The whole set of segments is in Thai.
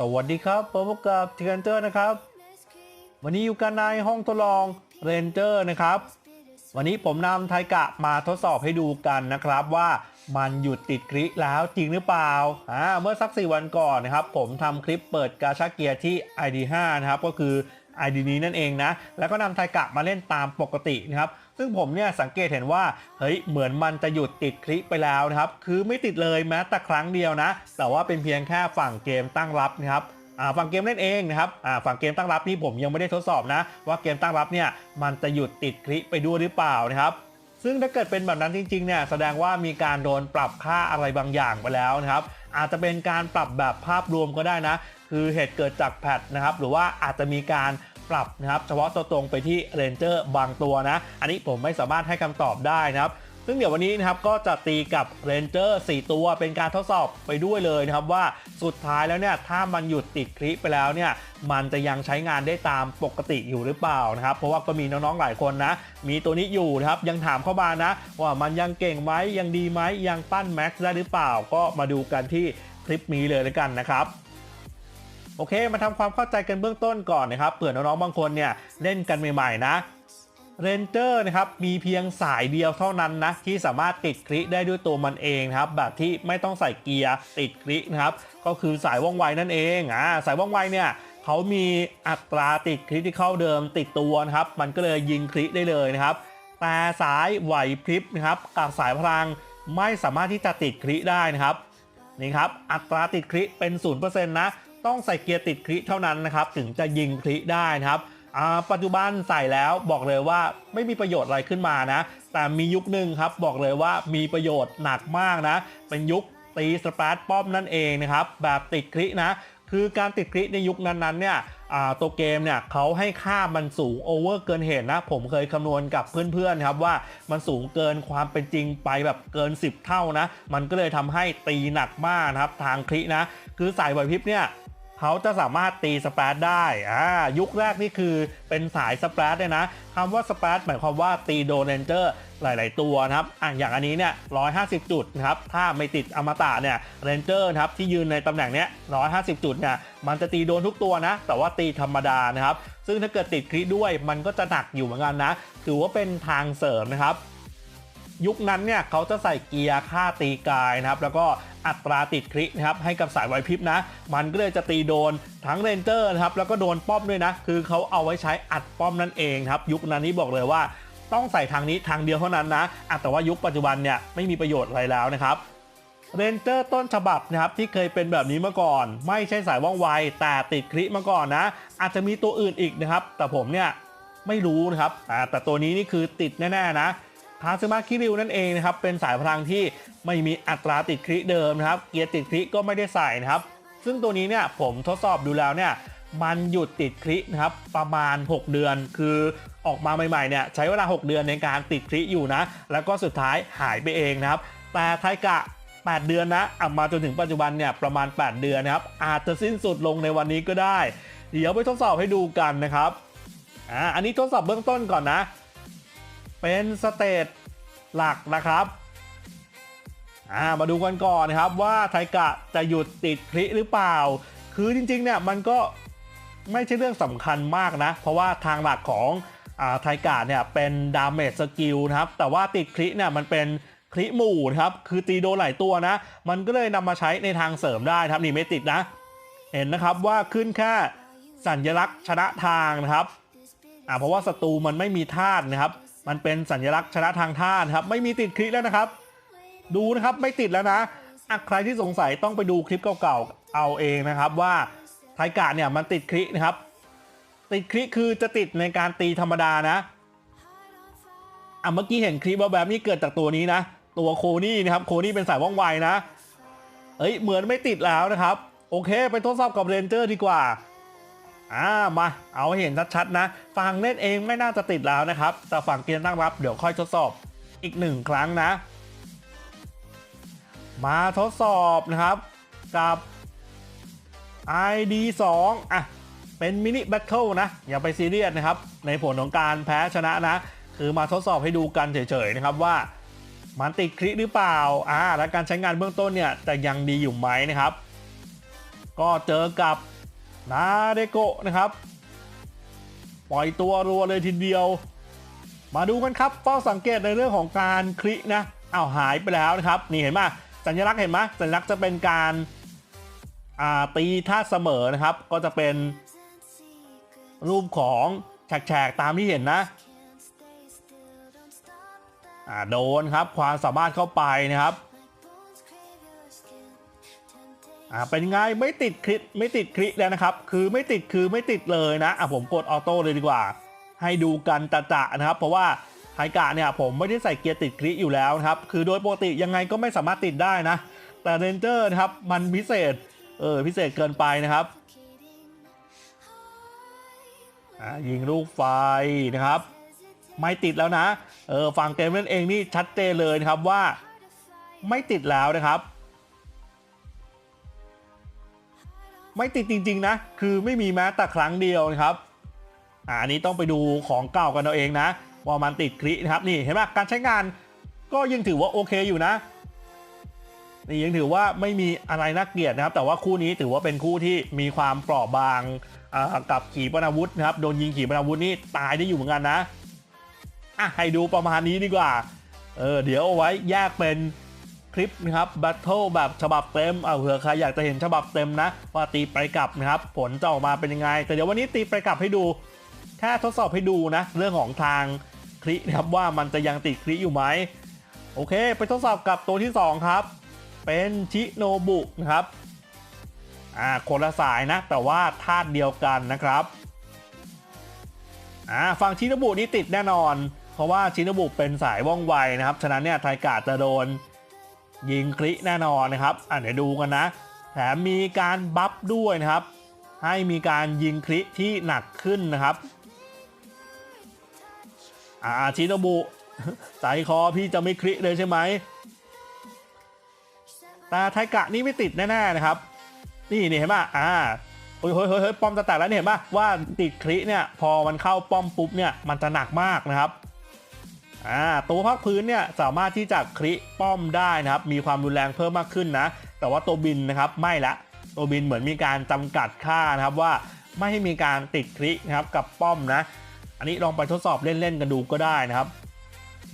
สวัสดีครับพบกับเทนเตอร์นะครับ วันนี้อยู่กันในห้องทดลองเรนเจอร์นะครับ วันนี้ผมนำไทกะมาทดสอบให้ดูกันนะครับว่ามันหยุดติดคลิแล้วจริงหรือเปล่าอ่าเมื่อสักสี่วันก่อนนะครับ ผมทำคลิปเปิดกาชาเกียร์ที่ ID5 นะครับ ก็คือ ID นี้นั่นเองนะแล้วก็นำไทกะมาเล่นตามปกตินะครับซึ่งผมเนี่ยสังเกตเห็นว่าเฮ้ยเหมือนมันจะหยุดติดคลิไปแล้วนะครับคือไม่ติดเลยแม้แต่ครั้งเดียวนะ แต่ว่าเป็นเพียงแค่ฝั่งเกมตั้งรับนะครับอ่าฝั่งเกมเล่นเองนะครับอ่าฝั่งเกมตั้งรับนี่ผมยังไม่ได้ทดสอบนะ ว่าเกมตั้งรับเนี่ยมันจะหยุดติดคลิไปด้วยหรือเปล่านะครับซึ่งถ้าเกิดเป็นแบบนั้นจริงๆเนี่ยแสดงว่ามีการโดนปรับค่าอะไรบางอย่างไปแล้วนะครับอาจจะเป็นการปรับแบบภาพรวมก็ได้นะ คือเหตุเกิดจากแพทนะครับหรือว่าอาจจะมีการปรับนะครับเฉพาะตัวตรงไปที่เรนเจอร์บางตัวนะ อันนี้ผมไม่สามารถให้คำตอบได้นะครับ ซึ่งเดี๋ยววันนี้นะครับก็จะตีกับเรนเจอร์4ตัวเป็นการทดสอบไปด้วยเลยนะครับว่าสุดท้ายแล้วเนี่ยถ้ามันหยุดติดคลิปไปแล้วเนี่ยมันจะยังใช้งานได้ตามปกติอยู่หรือเปล่านะครับเพราะว่าก็มีน้องๆหลายคนนะ มีตัวนี้อยู่นะครับยังถามเข้ามานะ ว่ามันยังเก่งไหมยังดีไหมยังปั้นแม็กซ์ได้หรือเปล่า ก็มาดูกันที่คลิปนี้เลยแล้วกันนะครับ โอเค มาทำความเข้าใจกันเบื้องต้นก่อนนะครับเผื่อน้องๆบางคนเนี่ยเล่นกันใหม่ๆนะเรนเจอร์นะครับมีเพียงสายเดียวเท่านั้นนะที่สามารถติดคลิได้ด้วยตัวมันเองครับแบบที่ไม่ต้องใส่เกียร์ติดคลินะครับก็คือสายว่องไวนั่นเองอ่าสายว่องไวเนี่ยเขามีอัตราติดคลิที่เข้าเดิมติดตัวนะครับมันก็เลยยิงคลิได้เลยนะครับแต่สายไหวพริบนะครับกับสายพลังไม่สามารถที่จะติดคลิได้นะครับนี่ครับอัตราติดคลิเป็น 0%นะ ต้องใส่เกียร์ติดคลิเท่านั้นนะครับถึงจะยิงคลิได้นะครับปัจจุบันใส่แล้วบอกเลยว่าไม่มีประโยชน์อะไรขึ้นมานะ แต่มียุคหนึ่งครับบอกเลยว่ามีประโยชน์หนักมากนะ เป็นยุคตีสเปรดป้อมนั่นเองนะครับ แบบติดคลินะคือการติดคลิในยุคนั้นๆเนี่ยตัวเกมเนี่ยเขาให้ค่ามันสูงโอเวอร์เกินเหตุนะ ผมเคยคำนวณกับเพื่อนๆครับว่ามันสูงเกินความเป็นจริงไปแบบเกิน 10 เท่านะ มันก็เลยทำให้ตีหนักมากนะครับทางคลินะ คือสายไหวพริบเนี่ย เขาจะสามารถตีสเปรดได้อ่ายุคแรกนี่คือเป็นสายสเปรดเลยนะคำว่าสเปรดหมายความว่าตีโดนเรนเจอร์หลาย ๆ ตัวนะครับอะอย่างอันนี้เนี่ย150 จุดนะครับถ้าไม่ติดอมตะเนี่ยเรนเจอร์นะครับที่ยืนในตำแหน่งเนี้ย150 จุดเนี่ยมันจะตีโดนทุกตัวนะ แต่ว่าตีธรรมดานะครับ ซึ่งถ้าเกิดติดคลิด้วยมันก็จะหนักอยู่เหมือนกันนะ ถือว่าเป็นทางเสริมนะครับ ยุคนั้นเนี่ยเขาจะใส่เกียร์ค่าตีกายนะครับ แล้วก็อัตราติดคลินะครับให้กับสายไวพริบนะ มันก็เลยจะตีโดนทั้งเรนเจอร์นะครับแล้วก็โดนป้อมด้วยนะ คือเขาเอาไว้ใช้อัดป้อมนั่นเองครับ ยุคนั้นนี่บอกเลยว่าต้องใส่ทางนี้ทางเดียวเท่านั้นนะแต่ว่ายุคปัจจุบันเนี่ยไม่มีประโยชน์อะไรแล้วนะครับเรนเจอร์ต้นฉบับนะครับที่เคยเป็นแบบนี้มาก่อน ไม่ใช่สายว่องไวแต่ติดคลิมาก่อนนะ อาจจะมีตัวอื่นอีกนะครับ แต่ผมเนี่ยไม่รู้นะครับแต่ตัวนี้นี่คือติดแน่ๆนะ ทาซึมะคิริวนั่นเองนะครับ เป็นสายพลังที่ไม่มีอัตราติดคลิเดิมนะครับ เกียร์ติดคลิก็ไม่ได้ใส่นะครับ ซึ่งตัวนี้เนี่ยผมทดสอบดูแล้วเนี่ยมันหยุดติดคลินะครับประมาณ 6 เดือน คือออกมาใหม่ๆเนี่ยใช้เวลา 6 เดือนในการติดคลิอยู่นะ แล้วก็สุดท้ายหายไปเองนะครับ แต่ไทกะ 8 เดือนนะอะมาจนถึงปัจจุบันเนี่ยประมาณ 8 เดือนนะครับ อาจจะสิ้นสุดลงในวันนี้ก็ได้ เดี๋ยวไปทดสอบให้ดูกันนะครับอ่าอันนี้ทดสอบเบื้องต้นก่อนนะ เป็นสเตจหลักนะครับมาดูกันก่อนนะครับว่าไทกะจะหยุดติดคลิหรือเปล่า คือจริงๆเนี่ยมันก็ไม่ใช่เรื่องสำคัญมากนะ เพราะว่าทางหลักของอไทกะเนี่ยเป็นดาเมจสกิลนะครับ แต่ว่าติดคลิเนี่ยมันเป็นคลิหมู่นะครับ คือตีโดนหลายตัวนะ มันก็เลยนำมาใช้ในทางเสริมได้ครับนี่ไม่ติดนะ เห็นนะครับว่าขึ้นแค่สัญลักษณ์ชนะทางนะครับอ่าเพราะว่าศัตรูมันไม่มีธาตุนะครับ มันเป็นสัญลักษณ์ชนะทางธาตุครับ ไม่มีติดคลิปแล้วนะครับ ดูนะครับไม่ติดแล้วนะอะใครที่สงสัยต้องไปดูคลิปเก่าๆเอาเองนะครับ ว่าไทกะเนี่ยมันติดคลิปนะครับ ติดคลิปคือจะติดในการตีธรรมดานะอะเมื่อกี้เห็นคลิปแบบนี้เกิดจากตัวนี้นะ ตัวโคนี่นะครับโคนี่เป็นสายว่องไวนะเอ้ยเหมือนไม่ติดแล้วนะครับ โอเค ไปทดสอบกับเรนเจอร์ดีกว่า อ่ามาเอาเห็นชัดๆนะ ฝั่งเล่นเองไม่น่าจะติดแล้วนะครับ แต่ฝั่งเกียร์ตั้งรับเดี๋ยวค่อยทดสอบอีกหนึ่งครั้งนะ มาทดสอบนะครับกับ ID 2อะเป็นมินิแบทเทิลนะ อย่าไปซีเรียสนะครับ ในผลของการแพ้ชนะนะ คือมาทดสอบให้ดูกันเฉยๆนะครับว่ามันติดคลิหรือเปล่าอ่าและการใช้งานเบื้องต้นเนี่ยจะยังดีอยู่ไหมนะครับ ก็เจอกับ นาเดโกะนะครับ ปล่อยตัวรัวเลยทีเดียว มาดูกันครับเฝ้าสังเกตในเรื่องของการคลิกนะอ้าวหายไปแล้วนะครับ นี่เห็นไหมสัญลักษณ์เห็นไหมสัญลักษณ์จะเป็นการอ่าตีท่าเสมอนะครับ ก็จะเป็นรูปของแฉกๆตามที่เห็นนะอ่าโดนครับความสามารถเข้าไปนะครับ อ่าเป็นไงไม่ติดคลิปไม่ติดคลิปแล้วนะครับ คือไม่ติดคือไม่ติดเลยนะอะผมกดออโต้เลยดีกว่า ให้ดูกันจะๆนะครับ เพราะว่าไฮกะเนี่ยผมไม่ได้ใส่เกียร์ติดคลิอยู่แล้วนะครับ คือโดยปกติยังไงก็ไม่สามารถติดได้นะ แต่เรนเจอร์นะครับมันพิเศษเออพิเศษเกินไปนะครับยิงลูกไฟนะครับ ไม่ติดแล้วนะเออฝั่งเกมเล่นเองนี่ชัดเจนเลยนะครับว่าไม่ติดแล้วนะครับ ไม่ติดจริง ๆ นะ คือไม่มีแม้แต่ครั้งเดียวนะครับอ่าอันนี้ต้องไปดูของเก่ากันเอาเองนะ ว่ามันติดคลินะครับนี่เห็นไหมการใช้งานก็ยังถือว่าโอเคอยู่นะนี่ยังถือว่าไม่มีอะไรน่าเกลียดนะครับ แต่ว่าคู่นี้ถือว่าเป็นคู่ที่มีความเปราะบางกับขีปนาวุธนะครับโดนยิงขีปนาวุธนี่ตายได้อยู่เหมือนกันนะอะให้ดูประมาณนี้ดีกว่าเออเดี๋ยวเอาไว้แยกเป็น คลิปนะครับแบทเทิลแบบฉบับเต็มเอาเผื่อใครอยากจะเห็นฉบับเต็มนะ ว่าตีไปกลับนะครับ ผลจะออกมาเป็นยังไง แต่เดี๋ยววันนี้ตีไปกลับให้ดู แค่ทดสอบให้ดูนะ เรื่องของทางคลินะครับว่ามันจะยังติดคลิอยู่ไหมโอเค ไปทดสอบกับตัวที่ 2 ครับ เป็นชิโนบุนะครับอ่าคนละสายนะ แต่ว่าธาตุเดียวกันนะครับอ่าฝั่งชิโนบุนี่ติดแน่นอน เพราะว่าชิโนบุเป็นสายว่องไวนะครับ ฉะนั้นเนี่ยไทกาจะโดน ยิงคลิแน่นอนนะครับอ่าเดี๋ยวดูกันนะ แถมมีการบัฟด้วยนะครับ ให้มีการยิงคลิที่หนักขึ้นนะครับอ่าชิโนบุใจคอพี่จะไม่คลิเลยใช่ไหมแต่ไทกะนี่ไม่ติดแน่ๆนะครับ นี่นี่เห็นป่ะอ่าเฮ้ยเฮ้ยเฮ้ยเฮ้ยป้อมจะแตกแล้วเนี่ยเห็นป่ะว่าติดคลิเนี่ยพอมันเข้าป้อมปุ๊บเนี่ยมันจะหนักมากนะครับ อ่าตัวภาคพื้นเนี่ยสามารถที่จะคลิป้อมได้นะครับมีความรุนแรงเพิ่มมากขึ้นนะแต่ว่าตัวบินนะครับไม่ละตัวบินเหมือนมีการจำกัดค่านะครับว่าไม่ให้มีการติดคลินะครับกับป้อมนะ อันนี้ลองไปทดสอบเล่นๆกันดูก็ได้นะครับ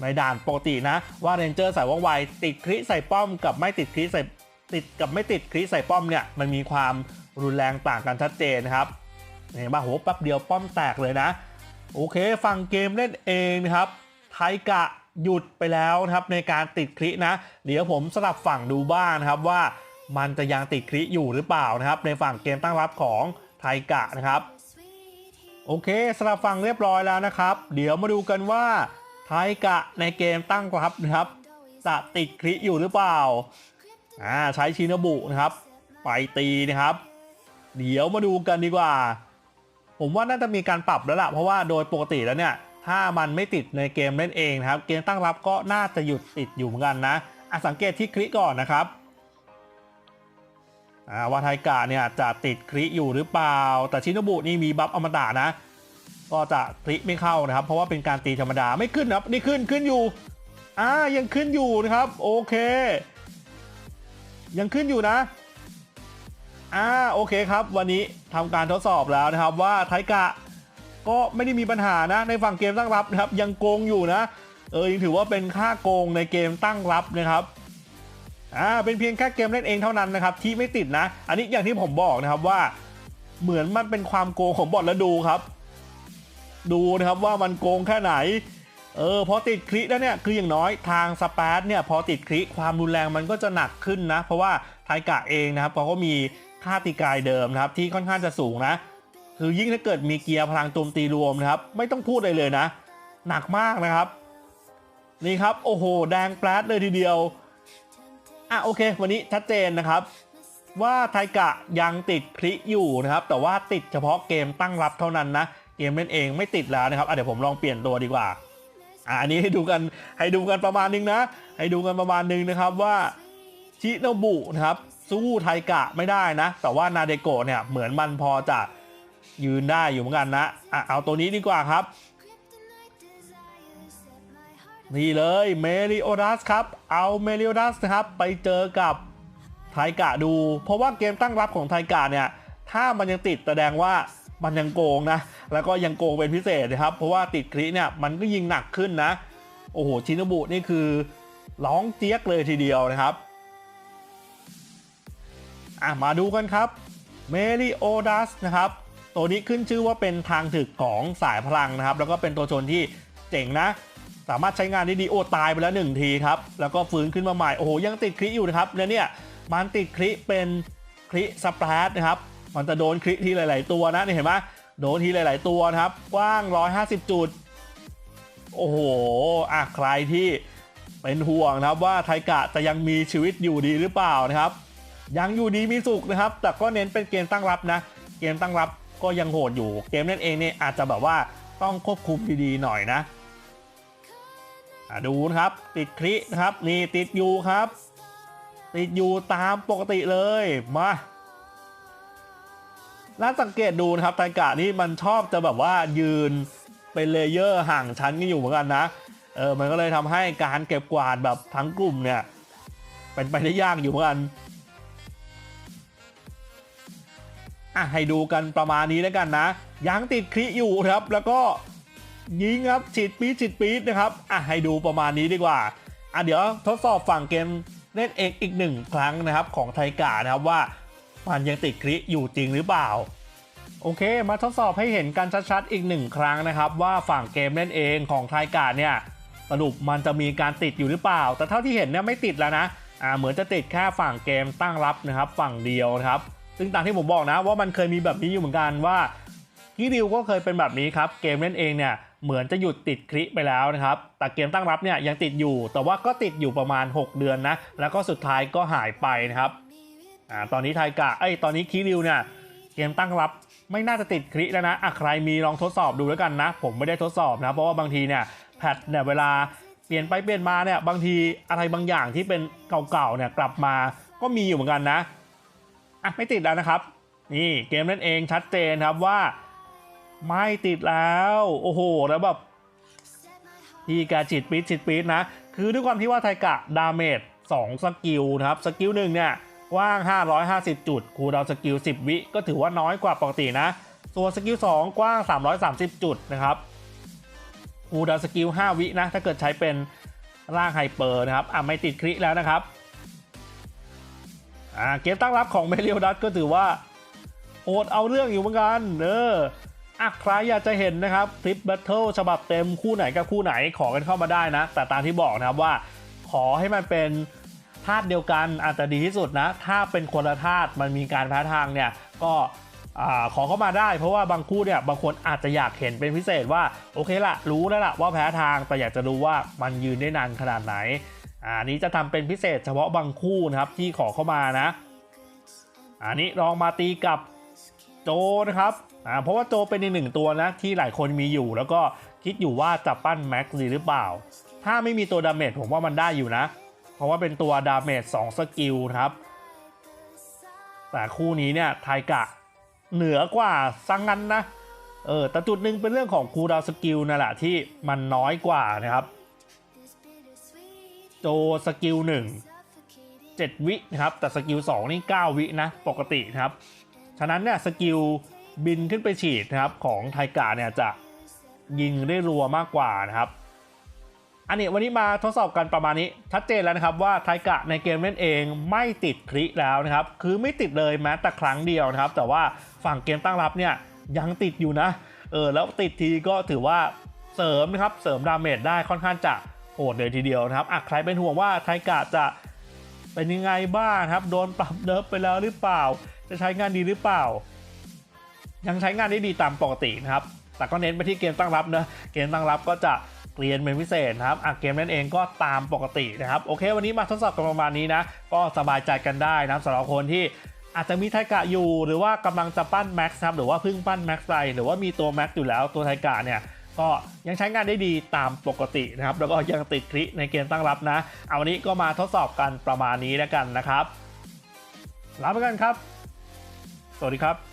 ในด่านปกตินะว่าเรนเจอร์ใส่ว่องไวติดคลิใส่ป้อม กับไม่ติดคลิใส่ติดกับไม่ติดคลิใส่ป้อมเนี่ยมันมีความรุนแรงต่างกันชัดเจนนะครับเห็นป่ะโหแป๊บเดียวป้อมแตกเลยนะ โอเคฟังเกมเล่นเองนะครับ ไทกะหยุดไปแล้วนะครับในการติดคลินะเดี๋ยวผมสลับฝั่งดูบ้างนะครับว่ามันจะยังติดคลิอยู่หรือเปล่านะครับ ในฝั่งเกมตั้งรับของไทกะนะครับ โอเคสลับฝั่งเรียบร้อยแล้วนะครับ เดี๋ยวมาดูกันว่าไทกะในเกมตั้งรับนะครับจะติดคลิอยู่หรือเปล่าอ่าใช้ชินบุนะครับ ไปตีนะครับ เดี๋ยวมาดูกันดีกว่า ผมว่าน่าจะมีการปรับแล้วล่ะเพราะว่าโดยปกติแล้วเนี่ย ถ้ามันไม่ติดในเกมเล่นเองนะครับ เกมตั้งรับก็น่าจะหยุดติดอยู่เหมือนกันนะอะสังเกตที่คลิก่อนนะครับว่าไทกะเนี่ยจะติดคลิอยู่หรือเปล่า แต่ชินบุนี่มีบัฟอมตะนะ ก็จะคลิไม่เข้านะครับ เพราะว่าเป็นการตีธรรมดาไม่ขึ้นนะครับนี่ขึ้นขึ้นอยู่อ่ายังขึ้นอยู่นะครับ โอเค ยังขึ้นอยู่นะอ่าโอเคครับ วันนี้ทำการทดสอบแล้วนะครับว่าไทกะ ก็ไม่ได้มีปัญหานะ ในฝั่งเกมตั้งรับนะครับ ยังโกงอยู่นะ เออยังถือว่าเป็นค่าโกงในเกมตั้งรับนะครับอ่าเป็นเพียงแค่เกมเล่นเองเท่านั้นนะครับที่ไม่ติดนะ อันนี้อย่างที่ผมบอกนะครับว่า เหมือนมันเป็นความโกงของบอทแล้วดูครับ ดูนะครับว่ามันโกงแค่ไหนเออพอติดคลิแล้วเนี่ยคืออย่างน้อยทางสเปซเนี่ยพอติดคลิความรุนแรงมันก็จะหนักขึ้นนะ เพราะว่าไทกะเองนะครับเขาก็มีค่าตีกายเดิมนะครับที่ค่อนข้างจะสูงนะ คือยิ่งถ้าเกิดมีเกียร์พลังโจมตีรวมนะครับ ไม่ต้องพูดเลยเลยนะ หนักมากนะครับ นี่ครับ โอ้โห แดงแปลดเลยทีเดียว อะโอเค วันนี้ชัดเจนนะครับ ว่าไทกะยังติดคลิอยู่นะครับ แต่ว่าติดเฉพาะเกมตั้งรับเท่านั้นนะ เกมเล่นเองไม่ติดแล้วนะครับอะเดี๋ยวผมลองเปลี่ยนตัวดีกว่าอะอันนี้ให้ดูกันให้ดูกันประมาณนึงนะ ให้ดูกันประมาณนึงนะครับว่าชิโนบุนะครับสู้ไทกะไม่ได้นะ แต่ว่านาเดโกะเนี่ยเหมือนมันพอจะ ยืนได้อยู่เหมือนกันนะอะเอาตัวนี้ดีกว่าครับ นี่เลยเมริโอดัสครับ เอาเมริโอดัสนะครับ ไปเจอกับไทกะดู เพราะว่าเกมตั้งรับของไทกะเนี่ย ถ้ามันยังติดแสดงว่ามันยังโกงนะ แล้วก็ยังโกงเป็นพิเศษนะครับ เพราะว่าติดคลิเนี่ยมันก็ยิงหนักขึ้นนะ โอ้โห ชินบุนี่คือร้องเจี๊ยกเลยทีเดียวนะครับอะมาดูกันครับเมริโอดัสนะครับ ตัวนี้ขึ้นชื่อว่าเป็นทางถึกของสายพลังนะครับ แล้วก็เป็นตัวชนที่เจ๋งนะ สามารถใช้งานได้ดีโอ้ตายไปแล้วหนึ่งทีครับ แล้วก็ฟื้นขึ้นมาใหม่ โอ้โห ยังติดคลิอยู่นะครับแล้วเนี่ยมันติดคลิเป็นคลิสปราดนะครับ มันจะโดนคลิทีหลาย ๆ ตัวนะนี่เห็นไหมโดนทีหลาย ๆ ตัวนะครับ กว้าง 150 จุด โอ้โหอะใครที่เป็นห่วงนะครับว่าไทกะจะยังมีชีวิตอยู่ดีหรือเปล่านะครับ ยังอยู่ดีมีสุขนะครับ แต่ก็เน้นเป็นเกมตั้งรับนะ เกมตั้งรับ ก็ยังโหดอยู่เกมนั่นเองเนี่ยอาจจะแบบว่าต้องควบคุมดีๆหน่อยนะดูนะครับ ติดคลินะครับนี่ติดอยู่ครับ ติดอยู่ตามปกติเลยมาน่าสังเกตดูนะครับไทกะนี่มันชอบจะแบบว่ายืนเป็นเลเยอร์ห่างชั้นกันอยู่เหมือนกันนะเออมันก็เลยทำให้การเก็บกวาดแบบทั้งกลุ่มเนี่ยเป็นไปได้ยากอยู่เหมือนกัน อะให้ดูกันประมาณนี้แล้วกันนะยังติดคลิอยู่ครับแล้วก็ยิงครับฉีดปีดฉีดปีดนะครับอะให้ดูประมาณนี้ดีกว่าอะเดี๋ยวทดสอบฝั่งเกมเล่นเองอีกหนึ่งครั้งนะครับของไทกานะครับว่ามันยังติดคลิอยู่จริงหรือเปล่า โอเค มาทดสอบให้เห็นกันชัดๆอีกหนึ่งครั้งนะครับ ว่าฝั่งเกมเล่นเองของไทกาเนี่ยสรุปมันจะมีการติดอยู่หรือเปล่า แต่เท่าที่เห็นเนี่ยไม่ติดแล้วนะอ่าเหมือนจะติดแค่ฝั่งเกมตั้งรับนะครับ ฝั่งเดียวนะครับ ซึ่งตามที่ผมบอกนะว่ามันเคยมีแบบนี้อยู่เหมือนกันว่าคิริวก็เคยเป็นแบบนี้ครับ เกมเล่นเองเนี่ยเหมือนจะหยุดติดคลิไปแล้วนะครับ แต่เกมตั้งรับเนี่ยยังติดอยู่ แต่ว่าก็ติดอยู่ประมาณ 6 เดือนนะ แล้วก็สุดท้ายก็หายไปนะครับ อ่า ตอนนี้ไทกะ เอ้ย ตอนนี้คิริวเนี่ยเกมตั้งรับไม่น่าจะติดคลิแล้วนะอะใครมีลองทดสอบดูแล้วกันนะ ผมไม่ได้ทดสอบนะ เพราะว่าบางทีเนี่ยแพทเนี่ยเวลาเปลี่ยนไปเปลี่ยนมาเนี่ยบางทีอะไรบางอย่างที่เป็นเก่าๆเนี่ยกลับมาก็มีอยู่เหมือนกันนะ อะไม่ติดแล้วนะครับ นี่เกมนั่นเองชัดเจนครับว่า ไม่ติดแล้ว โอ้โห แล้วแบบที่แกจิตปีดจิตปีดนะ คือด้วยความที่ว่าไทกะดาเมจ2สกิลนะครับ สกิลหนึ่งเนี่ยว้าง 550 จุด คูดาวสกิล 10 วิก็ถือว่าน้อยกว่าปกตินะ ส่วนสกิล 2 กว้าง 330 จุดนะครับ คูดาวสกิล 5 วินะ ถ้าเกิดใช้เป็นร่างไฮเปอร์นะครับ อะไม่ติดคลิแล้วนะครับ อ่าเกมตั้งรับของเมเรียดัตก็ถือว่าโอดเอาเรื่องอยู่เหมือนกันเอออะใครอยากจะเห็นนะครับคลิปแบทเทิลฉบับเต็มคู่ไหนกับคู่ไหนขอกันเข้ามาได้นะ แต่ตามที่บอกนะครับว่า ขอให้มันเป็นธาตุเดียวกันอาจจะดีที่สุดนะ ถ้าเป็นคนละธาตุมันมีการแพ้ทางเนี่ยก็อขอเข้ามาได้เพราะว่าบางคู่เนี่ยบางคนอาจจะอยากเห็นเป็นพิเศษว่าโอเคละรู้แล้วละว่าแพ้ทางแต่อยากจะรู้ว่ามันยืนได้นานขนาดไหน อันนี้จะทำเป็นพิเศษเฉพาะบางคู่นะครับที่ขอเข้ามานะ อันนี้ลองมาตีกับโจนะครับอ่าเพราะว่าโจเป็นอีกหนึ่งตัวนะที่หลายคนมีอยู่ แล้วก็คิดอยู่ว่าจะปั้นแม็กซ์ดีหรือเปล่า ถ้าไม่มีตัวดาเมจผมว่ามันได้อยู่นะ เพราะว่าเป็นตัวดาเมจ2สกิลครับแต่คู่นี้เนี่ยไทกะเหนือกว่าซังงั้นนะเออแต่จุดหนึ่งเป็นเรื่องของคูดาวสกิลนั่นแหละที่มันน้อยกว่านะครับ โจสกิล1 7วินะครับ แต่สกิล2นี่9วินะ ปกตินะครับ ฉะนั้นเนี่ยสกิลบินขึ้นไปฉีดนะครับของไทกาเนี่ยจะยิงได้รัวมากกว่านะครับ อันนี้วันนี้มาทดสอบกันประมาณนี้ ชัดเจนแล้วนะครับว่าไทกะในเกมเล่นเองไม่ติดคลิแล้วนะครับ คือไม่ติดเลยแม้แต่ครั้งเดียวนะครับ แต่ว่าฝั่งเกมตั้งรับเนี่ยยังติดอยู่นะ เออแล้วติดทีก็ถือว่าเสริมนะครับเสริมดาเมจได้ค่อนข้างจะ โหดเลยทีเดียวนะครับอะใครเป็นห่วงว่าไทกะจะเป็นยังไงบ้างครับ โดนปรับเนิร์ฟไปแล้วหรือเปล่า จะใช้งานดีหรือเปล่า ยังใช้งานได้ดีตามปกตินะครับ แต่ก็เน้นไปที่เกมตั้งรับนะเกมตั้งรับก็จะเปลี่ยนเป็นพิเศษนะครับอะเกมนั้นเองก็ตามปกตินะครับ โอเค วันนี้มาทดสอบกันประมาณนี้นะ ก็สบายใจกันได้นะสำหรับคนที่อาจจะมีไทกะอยู่ หรือว่ากำลังจะปั้นแม็กซ์ครับหรือว่าเพิ่งปั้นแม็กซ์ไปหรือว่ามีตัวแม็กซ์อยู่แล้วตัวไทกะเนี่ย ก็ยังใช้งานได้ดีตามปกตินะครับ แล้วก็ยังติดคลิในเกมตั้งรับนะ เอาวันนี้ก็มาทดสอบกันประมาณนี้แล้วกันนะครับลาไปกันครับ สวัสดีครับ